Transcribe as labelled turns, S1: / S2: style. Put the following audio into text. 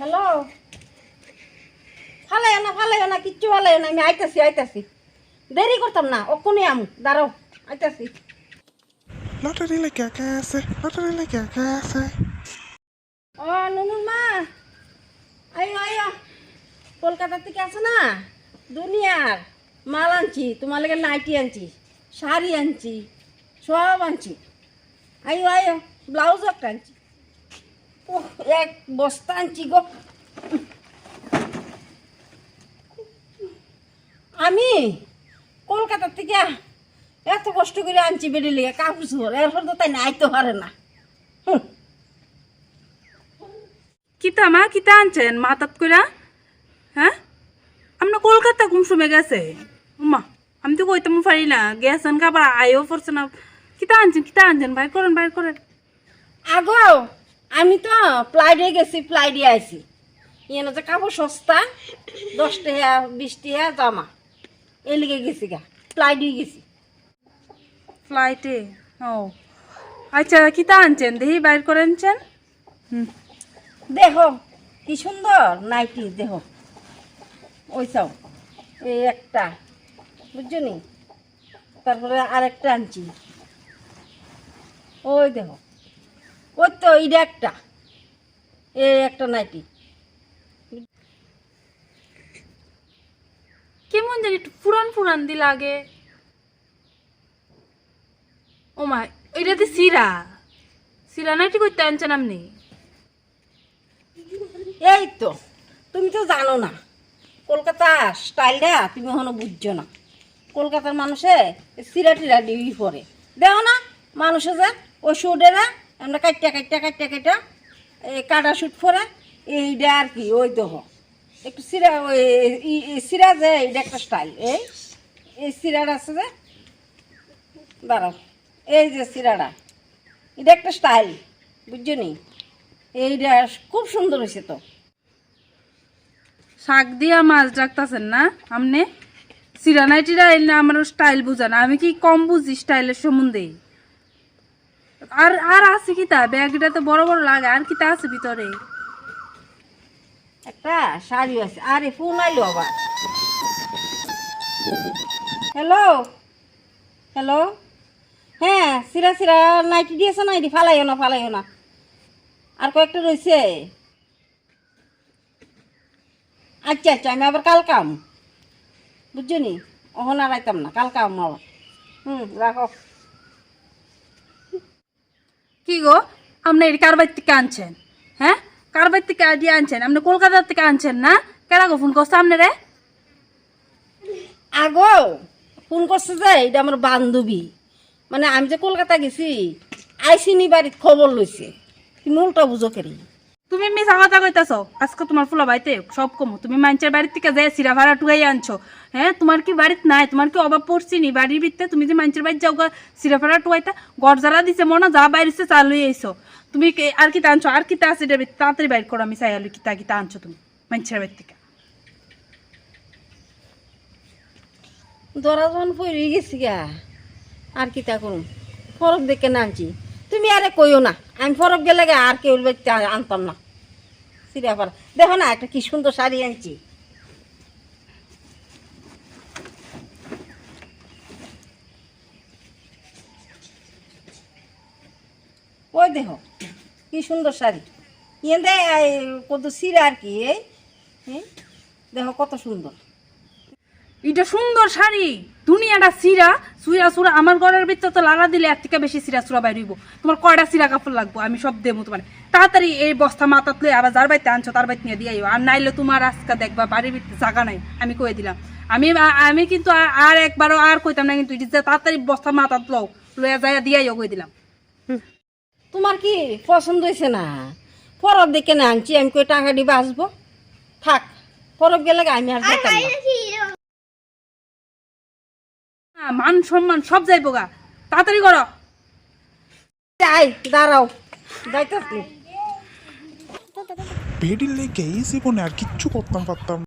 S1: Hello ফালাই না ফালাই না কিচ্ছু ফালাই না আমি আইতাছি আইতাছি। দেরি করতাম না অক্ষণই আমু দাঁড়াও আইতাছি।
S2: লটারি লেগে গেছে লটারি লেগে গেছে
S1: ও নুনুর মা। আয়ো আয়ো কলকাতা থেকে আছে না? দুনিয়ার মাল আনছি তোমার লেগে নাইটি আনছি শাড়ি আনছি সব আনছি। আয়ো আয়ো ব্লাউজ একটা আনছি। ও এক বস্তা আনছি গো। আমি কলকাতা থেকে এত কষ্ট করে আনছি বেরিয়ে লেগে কাপড় চোপড়। এরপর তো তাই না আইতে পারে না।
S3: কিতা মা কিতা আনছেন? মাতাত কইরা? হ্যাঁ? আপনি কলকাতা ঘুম সময় গেছে? মা আমি তো কইতাম পারি না। গেছেন কাবার আয়ও পড়ছে না। কিতা আনছেন কিতা আনছেন? বাইর করেন বাইর করেন।
S1: আগো আমি তো ফ্লাইটে গেছি ফ্লাইটে আইছি। এনে যে কাপড় সস্তা দশ টাকা বিশ টাকা জামা। এলিগে গেছি গা ফ্লাইটে গেছি।
S3: ফ্লাইটে ও। আচ্ছা কি তা আনছেন? দেখি বাইর করে আনছেন? হুম।
S1: দেখো কি সুন্দর নাইটি দেখো। ওই চাও এই একটা বুঝছ নি? তারপরে আরেকটা আনছি। ওই দেখো। ওই তো এইটা একটা। এই একটা নাইটি।
S3: কেমন জানি একটু পুরান পুরান দি লাগে। ও মা এটাতে সিরা সিরা নাইটি করতে আনছেন আপনি?
S1: এই তো তুমি তো জানো না কলকাতা স্টাইলটা তুমি এখনও বুঝছ না। কলকাতার মানুষে সিরা টিরা ডিবি পরে। দেও না মানুষে যে ওই শুটেরা আমরা কাটটা কাটটা কাটটা কাটটা এই কাটা শুট পরে এইটা আর কি, ওই দেহ। একটু সিরা, ওই সিরা যে এইটা একটা স্টাইল এই এই সিরাটা আছে যে, দাঁড়াও, এই যে সিরাটা এটা একটা স্টাইল বুঝছ নি? এইটা খুব সুন্দর হয়েছে তো।
S3: শাক দিয়া মাছ ডাকতেছেন না আপনি সিরানাইটিরা এলে আমার স্টাইল বুঝান, আমি কি কম বুঝি স্টাইলের সম্বন্ধে? আর আর আছে কি তা? ব্যাগটা তো বড় বড় লাগে, আর কি তা আছে ভিতরে?
S1: একটা শাড়ি আছে। আরে, ফোন আইলো আবার। হ্যালো হ্যালো হ্যাঁ সিরা সিরা, নাইটি দিয়েছে নাইটি? ফালাইও না ফালাইও না। আর কয়েকটা রয়েছে। আচ্ছা আচ্ছা আমি আবার কাল কাম বুঝছ নি? অহন আর আইতাম না কাল কাম আবার। হুম, রাখো।
S3: কি গো? আপনি এর কার বাড়ি থেকে আনছেন? হ্যাঁ? কার বাড়ি থেকে দিয়ে আনছেন? আপনি কলকাতার থেকে আনছেন না? কেরা গো ফোন করছে আপনি
S1: আগো, ফোন করছে যে, এটা আমার বান্ধবী। মানে আমি যে কলকাতা গেছি, আইসিনি বাড়ির খবর লইছে। কি উল্টা বুঝো কেরি?
S3: তুমি মিশা কথা কইতাছ? আজকে তোমার ফুলা বাড়িতে সব কমো। তুমি মানুষের বাড়ির থেকে যাই সিরা ভাড়া টুকাই আনছো হ্যাঁ? তোমার কি বাড়িতে নাই? তোমার কি অভাব পড়ছি নি বাড়ির ভিতরে? তুমি যে মানুষের বাড়ি যাও সিরা ভাড়া টুকাইতা, ঘর যারা দিছে, মনে যা বাইরেছে চা লই আইছো তুমি কে- আর কি আনছো? আর কি আছে এটা ভিতরে? তাড়াতাড়ি বাইর করো, আমি চাই আলু কিতা কিতা আনছো তুমি, মানুষের বাড়ি থেকে।
S1: দরা যখন পড়ে গেছি গা। আর কি তা করুন ফরক দেখে না আনছি। তুমি আরে কইও না, আমি ফরক গেলে আর কেউ আনতাম না। দেখো না, একটা কি সুন্দর শাড়ি আনছি। ওই দেখো, কি সুন্দর শাড়ি। ইয়ে কত সিরা আর কি? দেখো কত সুন্দর।
S3: এটা সুন্দর শাড়ি, দুনিয়াটা সিরা সুরা সুরা। আমার ঘরের ভিতরে তো লাগা দিলে এর থেকে বেশি সিরা সুরা বাইরিব তোমার কয়টা সিরা কাপড় লাগবো? আমি সব দেবো তোমার। তাড়াতাড়ি এই বস্তা মাথাত লই আবার যার বাড়িতে আনছো তার বাড়িতে নিয়ে দিয়ে আইও। আর নাইলে তোমার আজকে দেখবা বাড়ির ভিতরে জাগা নাই আমি কয়ে দিলাম। আমি আমি কিন্তু আর- একবারও আর কইতাম না কিন্তু তাড়াতাড়ি বস্তা মাথাত লও লইয়া যাইয়া দিয়ে আইও কই দিলাম।
S1: তোমার কি পছন্দ হয়েছে না? পরব দেখে না আনছি আমি কই টাকা দিয়ে বাঁচবো থাক পরব গেলে আমি আর যেতাম
S3: মান সম্মান সব যাইবো গা। তাড়াতাড়ি করো।
S1: আই দাঁড়াও যাইতেছি।
S2: বেডির লেগে জীবনে আর কিচ্ছু করতাম পারতাম।